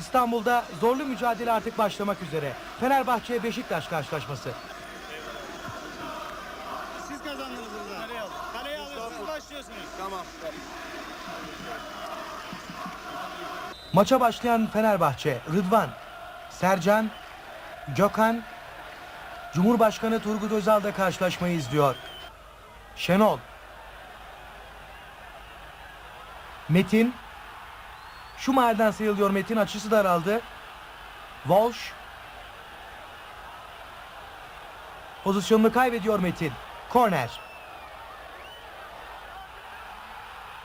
İstanbul'da zorlu mücadele artık başlamak üzere. Fenerbahçe Beşiktaş karşılaşması. Siz kazandınız burada. Kaleye alın. Kaleye alıyorsunuz başlıyorsunuz. Tamam. Maça başlayan Fenerbahçe, Rıdvan, Sercan, Gökhan, Cumhurbaşkanı Turgut Özal da karşılaşmayı izliyor. Şenol, Metin, Schumacher'den sayılıyor Metin açısı daraldı. Walsh, pozisyonunu kaybediyor Metin. Korner.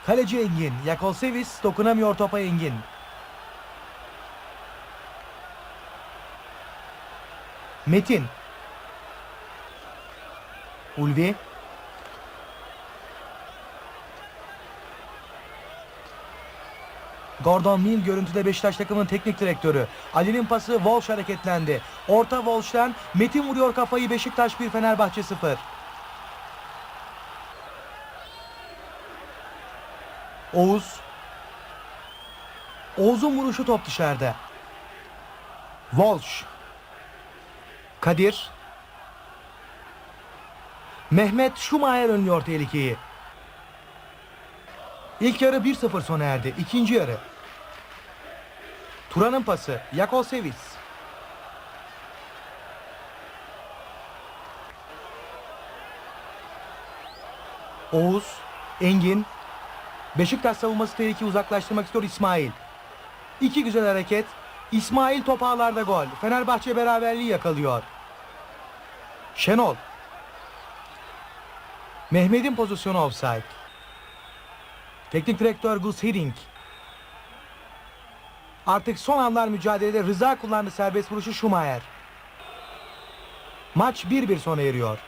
Kaleci Engin, Yakolsevis dokunamıyor topa Engin. Metin. Ulvi. Gordon Mill görüntüde Beşiktaş takımının teknik direktörü. Ali'nin pası Walsh hareketlendi. Orta Walsh'tan Metin vuruyor kafayı Beşiktaş 1 Fenerbahçe 0. Oğuz. Oğuz'un vuruşu top dışarıda. Walsh. Kadir. Mehmet Schumacher önlüyor tehlikeyi. İlk yarı 1-0 sona erdi. İkinci yarı. Turan'ın pası. Yakosevic. Oğuz, Engin. Beşiktaş savunması tehlikeyi uzaklaştırmak istiyor İsmail. İki güzel hareket. İsmail top ağlarda gol. Fenerbahçe beraberliği yakalıyor. Şenol. Mehmet'in pozisyonu offside. Teknik direktör Gus Hiddink. Artık son anlar mücadelede Rıza kullandı serbest vuruşu Schumacher. Maç 1-1 sona eriyor.